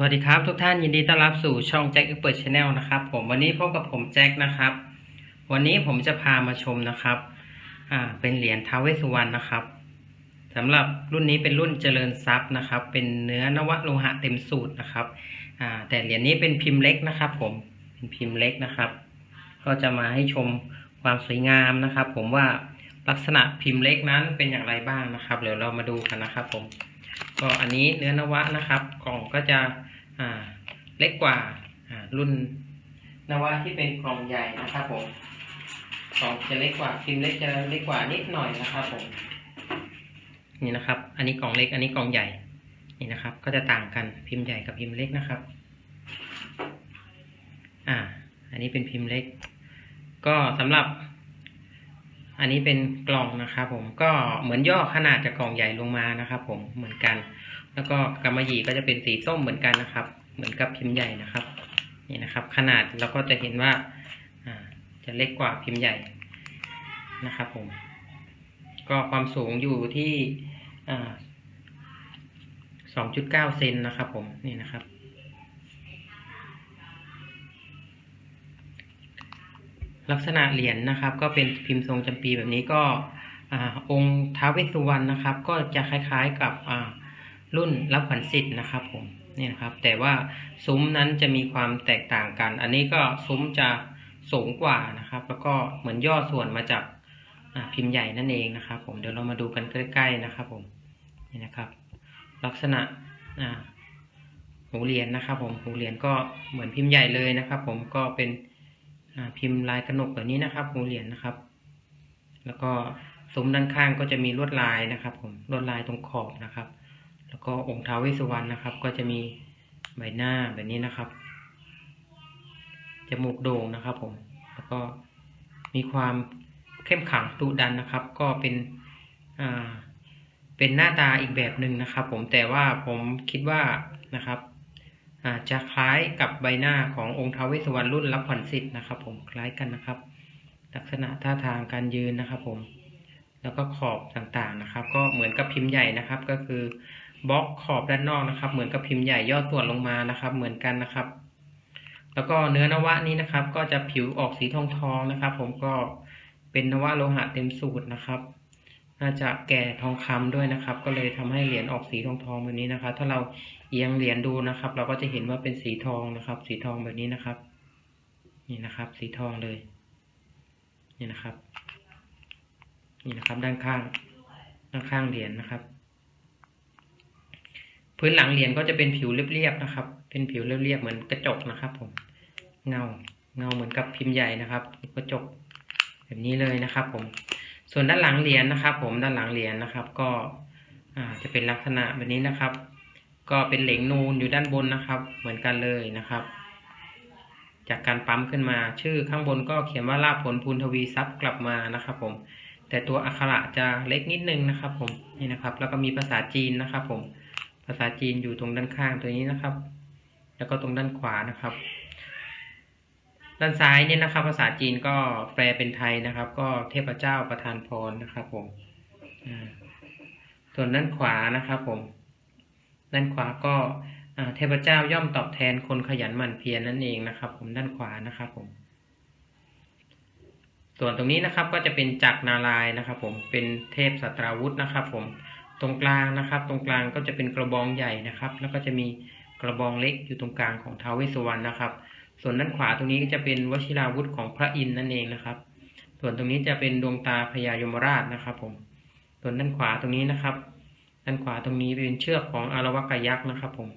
สวัสดีครับทุกท่านยินดีต้อนรับสู่ช่องแจ็คเปิดชาแนลนะครับผมวันนี้พบกับผมแจ็คนะครับ วันนี้ผมจะพามาชมนะครับอ่าเป็นเหรียญท้าวเวสุวรรณนะครับสำหรับรุ่นนี้เป็นรุ่นเจริญทรัพย์นะครับ เป็นเนื้อนวโลหะเต็มสูตรนะครับอ่าแต่เหรียญนี้เป็นพิมพ์เล็กนะครับ ผมเป็นพิมพ์เล็กนะครับ ก็จะมาให้ชมความสวยงามนะครับ ผมว่าลักษณะพิมพ์เล็กนั้นเป็นอย่างไรบ้างนะครับเดี๋ยวเรามาดูกันนะครับ ผม ก็อันนี้เนื้อนวะนะครับ กล่องก็จะ เล็กกว่ารุ่นนวะที่เป็นกล่องใหญ่นะครับผมกล่องจะเล็กกว่าพิมพ์เล็กจะเล็กกว่านิดหน่อยนะครับผมนี่นะครับ อันนี้กล่องเล็ก อันนี้กล่องใหญ่ นี่นะครับ ก็จะต่างกันพิมพ์ใหญ่กับพิมพ์เล็กนะครับ อ่า อันนี้เป็นพิมพ์เล็ก ก็สำหรับ อันนี้เป็นกล่องนะครับ ผม ก็เหมือนย่อขนาดจากกล่องใหญ่ลงมานะครับ ผม เหมือนกัน แล้วก็กำมะหยี่ก็จะเป็นสีส้มเหมือนกันนะครับ เหมือนกับพิมพ์ใหญ่นะครับนี่นะครับ ขนาดเราก็จะเห็นว่าจะเล็กกว่าพิมพ์ใหญ่นะครับผมก็ความสูงอยู่ที่สอ่า2.9เก้าเซนนะครับผมนี่นะครับ ลักษณะเหรียญนะครับ ก็เป็นพิมพ์ทรงจำปีแบบนี้ก็อองค์ท้าวเวสสุวรรณนะครับ ก็จะคล้ายๆกับอ่า รุ่นรับขวัญสิทธิ์นะครับผมนี่นะครับ แต่ว่าซุ้มนั้นจะมีความแตกต่างกัน อันนี้ก็ซุ้มจะสูงกว่านะครับ แล้วก็เหมือนย่อส่วนมาจากพิมพ์ใหญ่นั่นเองนะครับผมเดี๋ยวเรามาดูกันใกล้ ๆนะครับผมนี่นะครับ ลักษณะหูเหรียญนะครับ ผมหูเหรียญก็เหมือนพิมพ์ใหญ่เลยนะครับ ผมก็เป็นพิมพ์ลายกระหนกแบบนี้นะครับหูเหรียญนะครับ แล้วก็ซุ้มด้านข้างก็จะมีลวดลายนะครับ ผมลวดลายตรงขอบนะครับ แล้วก็องค์ท้าวเวสสุวรรณนะครับ ก็จะมีใบหน้าแบบนี้นะครับ จมูกโด่งนะครับผม แล้วก็มีความเข้มขังดุดันนะครับ ก็เป็นอ่าเป็นหน้าตาอีกแบบหนึ่งนะครับ ผมแต่ว่าผมคิดว่านะครับอาจจะคล้ายกับใบหน้าขององค์ท้าวเวสสุวรรณรุ่นรับขวัญสิทธิ์นะครับ ผมคล้ายกันนะครับ ลักษณะท่าทางการยืนนะครับ ผม แล้วก็ขอบต่างๆนะครับ ก็เหมือนกับพิมพ์ใหญ่นะครับ ก็คือ บล็อกขอบด้านนอกนะครับ เหมือนกับพิมพ์ใหญ่ย่อส่วนลงมานะครับ เหมือนกันนะครับ แล้วก็เนื้อนวะนี้นะครับ ก็จะผิวออกสีทองทองนะครับ ผมก็เป็นนวะโลหะเต็มสูตรนะครับ น่าจะแก่ทองคำด้วยนะครับ ก็เลยทำให้เหรียญออกสีทองทองแบบนี้นะครับ ถ้าเราเอียงเหรียญดูนะครับ เราก็จะเห็นว่าเป็นสีทองนะครับ สีทองแบบนี้นะครับ นี่นะครับ สีทองเลย นี่นะครับ นี่นะครับ ด้านข้างด้านข้างเหรียญนะครับ พื้นหลังเหรียญก็จะเป็นผิวเรียบๆนะครับ เป็นผิวเรียบๆเหมือนกระจกนะครับ ผม เงาเงาเหมือนกับพิมพ์ใหญ่นะครับ กระจกแบบนี้เลยนะครับ ผม ส่วนด้านหลังเหรียญนะครับ ผมด้านหลังเหรียญนะครับ ก็จะเป็นลักษณะแบบนี้นะครับ ก็เป็นเหลงนูนอยู่ด้านบนนะครับ เหมือนกันเลยนะครับ จากการปั๊มขึ้นมา ชื่อข้างบนก็เขียนว่าลาภผลพูนทวีทรัพย์กลับมานะครับ ผม แต่ตัวอักขระจะเล็กนิดนึงนะครับ ผมนี่นะครับ แล้วก็มีภาษาจีนนะครับ ผม ภาษาจีนอยู่ตรงด้านข้างตัวนี้นะครับ แล้วก็ตรงด้านขวานะครับ ด้านซ้ายเนี่ยนะครับ ภาษาจีนก็แปลเป็นไทยนะครับ ก็เทพเจ้าประทานพรนะครับผมส่วนด้านขวานะครับผม ด้านขวาก็เทพเจ้าย่อมตอบแทนคนขยันหมั่นเพียรนั่นเองนะครับ ผมด้านขวานะครับผม ส่วนตรงนี้นะครับก็จะเป็นจักรนารายณ์นะครับ ผมเป็นเทพสัตราวุธนะครับ ผม ตรงกลางนะครับ ตรงกลางก็จะเป็นกระบองใหญ่นะครับ แล้วก็จะมีกระบองเล็กอยู่ตรงกลางของท้าวเวสสุวรรณนะครับ ส่วนด้านขวาตรงนี้ก็จะเป็นวชิราวุธของพระอินทร์นั่นเองนะครับ ส่วนตรงนี้จะเป็นดวงตาพญายมราชนะครับ ผม ส่วนด้านขวาตรงนี้นะครับ ด้านขวาตรงนี้เป็นเชือกของอารวากายักษ์นะครับ ผม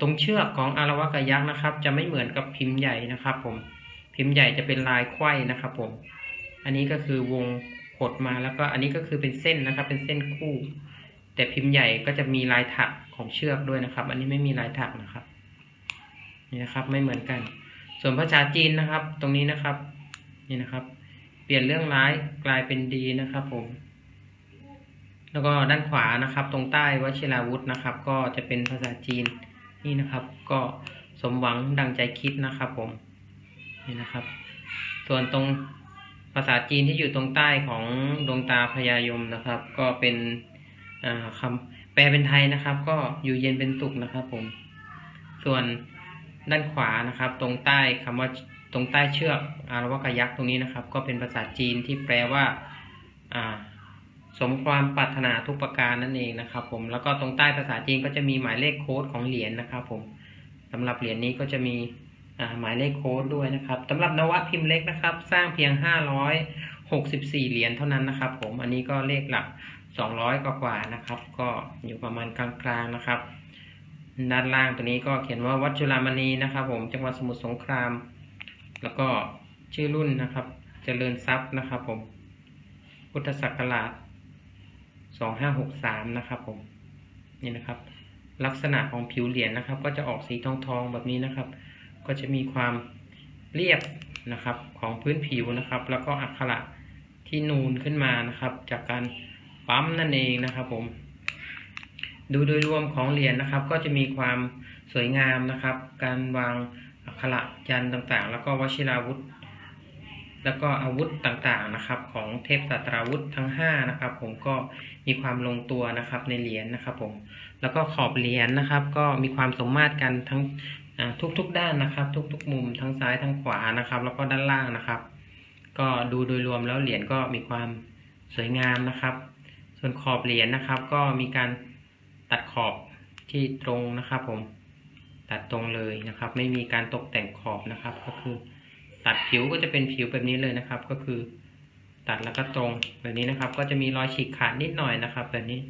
ตรงเชือกของอารวากายักษ์นะครับ จะไม่เหมือนกับพิมพ์ใหญ่นะครับ ผม พิมพ์ใหญ่จะเป็นลายไขว้นะครับ ผม อันนี้ก็คือวง ดมาแล้วก็อันนี้ก็คือเป็นเส้นนะครับ เป็นเส้นคู่ แต่พิมพ์ใหญ่ก็จะมีลายถักของเชือกด้วยนะครับ อันนี้ไม่มีลายถักนะครับนี่นะครับ ไม่เหมือนกัน ส่วนภาษาจีนนะครับ ตรงนี้นะครับ นี่นะครับ เปลี่ยนเรื่องร้ายกลายเป็นดีนะครับ ผม แล้วก็ด้านขวานะครับ ตรงใต้วชิราวุธนะครับ ก็จะเป็นภาษาจีนนี่นะครับ ก็สมหวังดังใจคิดนะครับ ผมนี่นะครับ ส่วนตรง ภาษาจีนที่อยู่ตรงใต้ของดวงตาพญายมนะครับ ก็เป็นอ่าคำแปลเป็นไทยนะครับ ก็อยู่เย็นเป็นสุขนะครับ ผม ส่วนด้านขวานะครับ ตรงใต้คำว่าตรงใต้เชือกอารวกยักษ์ตรงนี้นะครับ ก็เป็นภาษาจีนที่แปลว่าสมความปรารถนาทุกประการนั่นเองนะครับ ผมแล้วก็ตรงใต้ภาษาจีนก็จะมีหมายเลขโค้ดของเหรียญนะครับ ผมสำหรับเหรียญนี้ก็จะมี หมายเลขโค้ดด้วยนะครับสำหรับนวะพิมพ์เล็กนะครับ สร้างเพียง 564 เหรียญเท่านั้นนะครับ ผมอันนี้ก็เลขหลัก 200 กว่ากว่าๆนะครับ ก็อยู่ประมาณกลางๆนะครับ ด้านล่างตัวนี้ก็เขียนว่าวัดจุฬามณีนะครับ ผมจังหวัดสมุทรสงคราม แล้วก็ชื่อรุ่นนะครับเจริญทรัพย์นะครับ ผม พุทธศักราช 2563 นะครับ ผมนี่นะครับ ลักษณะของผิวเหรียญนะครับ ก็จะออกสีทองทองๆแบบนี้นะครับ ก็จะมีความเรียบนะครับของพื้นผิวนะครับ แล้วก็อักขระที่นูนขึ้นมานะครับ จากการปั๊มนั่นเองนะครับผม ดูโดยรวมของเหรียญนะครับ ก็จะมีความสวยงามนะครับ การวางอักขระยันต่างๆ แล้วก็วชิราวุธ แล้วก็อาวุธต่างๆนะครับ ของเทพสัตราวุธทั้ง5นะครับ ผมก็มีความลงตัวนะครับในเหรียญนะครับ ผม แล้วก็ขอบเหรียญนะครับ ก็มีความสมมาตรกันทั้ง ทุกๆด้านนะครับ ทุกๆมุมทั้งซ้ายทั้งขวานะครับ แล้วก็ด้านล่างนะครับ ก็ดูโดยรวมแล้วเหรียญก็มีความสวยงามนะครับ ส่วนขอบเหรียญนะครับ ก็มีการตัดขอบที่ตรงนะครับ ผมตัดตรงเลยนะครับ ไม่มีการตกแต่งขอบนะครับ ก็คือ ตัดผิวก็จะเป็นผิวแบบนี้เลยนะครับ ก็คือ ตัดแล้วก็ตรงแบบนี้นะครับ ก็จะมีรอยฉีกขาดนิดหน่อยนะครับ แบบนี้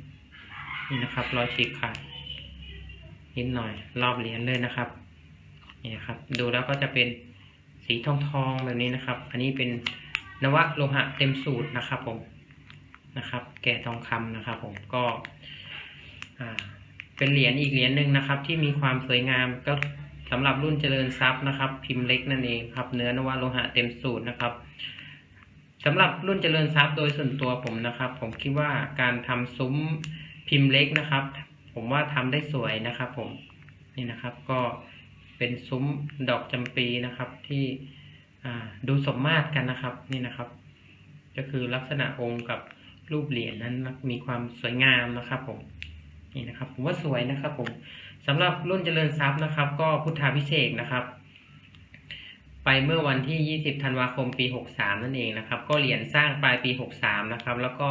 นี่นะครับ รอยฉีกขาดนิดหน่อย รอบเหรียญเลยนะครับ นี่นะครับ ดูแล้วก็จะเป็นสีทองทองแบบนี้นะครับ อันนี้เป็นนวะโลหะเต็มสูตรนะครับผมนะครับ แก่ทองคำนะครับ ผมก็อ่าเป็นเหรียญอีกเหรียญหนึ่งนะครับ ที่มีความสวยงามก็สำหรับรุ่นเจริญทรัพย์นะครับ พิมพ์เล็กนั่นเองครับ เนื้อนวะโลหะเต็มสูตรนะครับสำหรับรุ่นเจริญทรัพย์โดยส่วนตัวผมนะครับ ผมคิดว่าการทำซุ้มพิมพ์เล็กนะครับ ผมว่าทำได้สวยนะครับ ผมนี่นะครับก็ เป็นซุ้มดอกจำปีนะครับ ที่ดูสมมาตรกันนะครับนี่นะครับ ก็คือลักษณะองค์กับรูปเหรียญนั้นมีความสวยงามนะครับผมนี่นะครับ ผมว่าสวยนะครับผมสำหรับรุ่นเจริญทรัพย์นะครับ ก็พุทธาพิเศษนะครับ ไปเมื่อวันที่ 20 ธันวาคม ปี 63 นั่นเองนะครับ ก็เหรียญสร้างปลายปี 63 นะครับ แล้วก็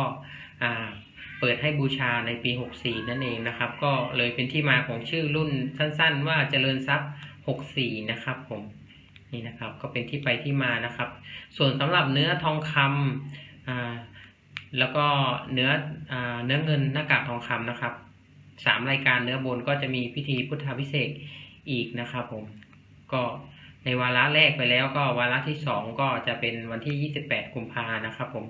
เปิดให้บูชาในปี 64 นั่นเองนะครับ ก็เลยเป็นที่มาของชื่อรุ่นสั้น ๆ ว่าเจริญทรัพย์ 64 นะครับผมนี่นะครับก็เป็นที่ไปที่มานะครับ ส่วนสำหรับเนื้อทองคำอ่าแล้วก็เนื้ออเนื้อเงินหน้ากากทองคำนะครับสามรายการเนื้อบนก็จะมีพิธีพุทธาพิเศษอีกนะครับผมก็ในวาระแรกไปแล้วก็วาระที่สองก็จะเป็นวันที่ 28 กุมภานะครับผม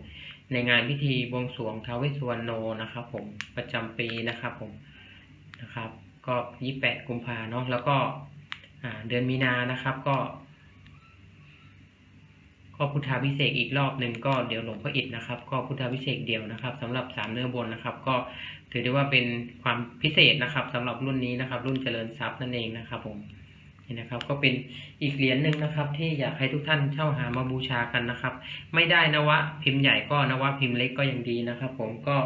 ในงานพิธีบวงสรวงท้าวเวสสุวรรณโนนะครับผมประจำปีนะครับผมนะครับก็ 28 กุมภาเนาะแล้วก็ เดือนมีนานะครับก็ก็พุทธาพิเศษอีกรอบหนึ่งก็เดี๋ยวหลวงพ่ออิฐนะครับ ก็พุทธาพิเศษเดียวนะครับสำหรับสามเนื้อบนนะครับ ก็ถือได้ว่าเป็นความพิเศษนะครับสำหรับรุ่นนี้นะครับ รุ่นเจริญทรัพย์นั่นเองนะครับผมนี่นะครับ ก็เป็นอีกเหรียญหนึ่งนะครับ ที่อยากให้ทุกท่านเช่าหามาบูชากันนะครับ ไม่ได้นวะพิมพ์ใหญ่ก็นวะพิมพ์เล็กก็ยังดีนะครับ ผมก็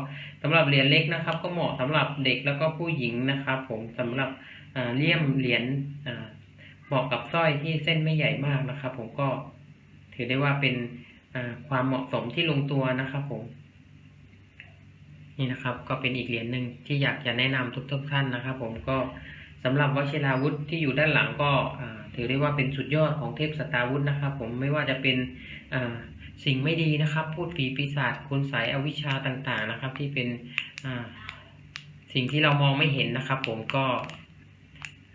สำหรับเหรียญเล็กนะครับ ก็เหมาะสำหรับเด็กแล้วก็ผู้หญิงนะครับ ผมสำหรับเลี่ยมเหรียญ เหมาะกับสร้อยที่เส้นไม่ใหญ่มากนะครับ ผมก็ถือได้ว่าเป็นความเหมาะสมที่ลงตัวนะครับ ผม นี่นะครับ ก็เป็นอีกเหรียญหนึ่งที่อยากจะแนะนำทุกๆท่านนะครับ ผมก็สำหรับวชิราวุธที่อยู่ด้านหลังก็ถือได้ว่าเป็นสุดยอดของเทพสตาวุธนะครับ ผมไม่ว่าจะเป็นสิ่งไม่ดีนะครับ พูดผีปีศาจคุณไสยอวิชชาต่างๆนะครับ ที่เป็นสิ่งที่เรามองไม่เห็นนะครับ ผมก็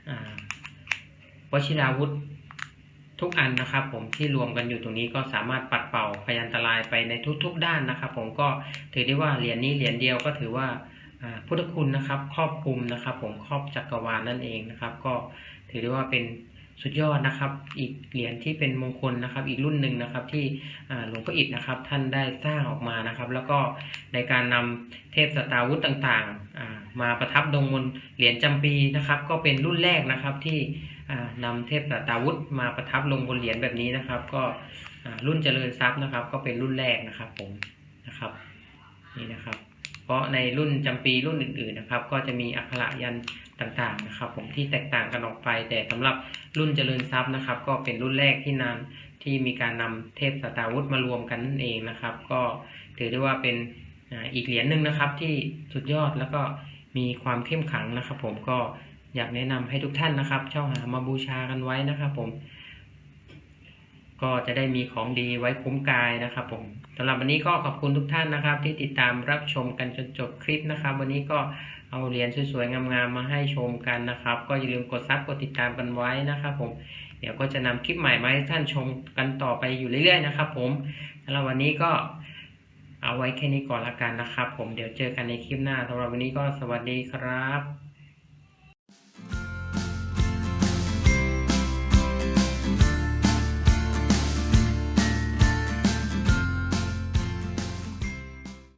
อ่า วชิราวุธทุกอันนะครับ ผมที่รวมกันอยู่ตรงนี้ก็สามารถปัดเป่าพยันตรายไปในทุก ๆ ด้านนะครับ ผมก็ถือได้ว่าเหรียญนี้เหรียญเดียวก็ถือว่าพุทธคุณนะครับ ครอบคลุมนะครับ ผมครอบจักรวาลนั่นเองนะครับ ก็ถือได้ว่าเป็นสุดยอดนะครับ อีกเหรียญที่เป็นมงคลนะครับ อีกรุ่นหนึ่งนะครับ ที่หลวงพ่ออิฐนะครับ ท่านได้สร้างออกมานะครับ แล้วก็ในการนำเทพสตาวุธต่างๆ มาประทับลงบนเหรียญจำปีนะครับ ก็เป็นรุ่นแรกนะครับที่ นำเทพตาวุธมาประทับลงบนเหรียญแบบนี้นะครับ ก็รุ่นเจริญทรัพย์นะครับ ก็เป็นรุ่นแรกนะครับผมนะครับนี่นะครับ เพราะในรุ่นจำปีรุ่นอื่น ๆนะครับ ก็จะมีอักขระยันต่างๆนะครับ ผมที่แตกต่างกันออกไป แต่สำหรับรุ่นเจริญทรัพย์นะครับ ก็เป็นรุ่นแรกที่นำที่มีการนำเทพสตาวุธมารวมกันนั่นเองนะครับ ก็ถือได้ว่าเป็นอีกเหรียญหนึ่งนะครับ ที่สุดยอดแล้วก็มีความเข้มขังนะครับ ผมก็ อยากแนะนำให้ทุกท่านนะครับ เช่าหามาบูชากันไว้นะครับผม ก็จะได้มีของดีไว้คุ้มกายนะครับ ผมสำหรับวันนี้ก็ขอบคุณทุกท่านนะครับ ที่ติดตามรับชมกันจนจบคลิปนะครับ วันนี้ก็เอาเหรียญสวยๆงามๆมาให้ชมกันนะครับ ก็อย่าลืมกดซับกดติดตามกันไว้นะครับ ผมเดี๋ยวก็จะนำคลิปใหม่มาให้ท่านชมกันต่อไปอยู่เรื่อยๆนะครับ ผมสำหรับวันนี้ก็เอาไว้แค่นี้ก่อนละกันนะครับ ผมเดี๋ยวเจอกันในคลิปหน้าสำหรับวันนี้ก็สวัสดีครับ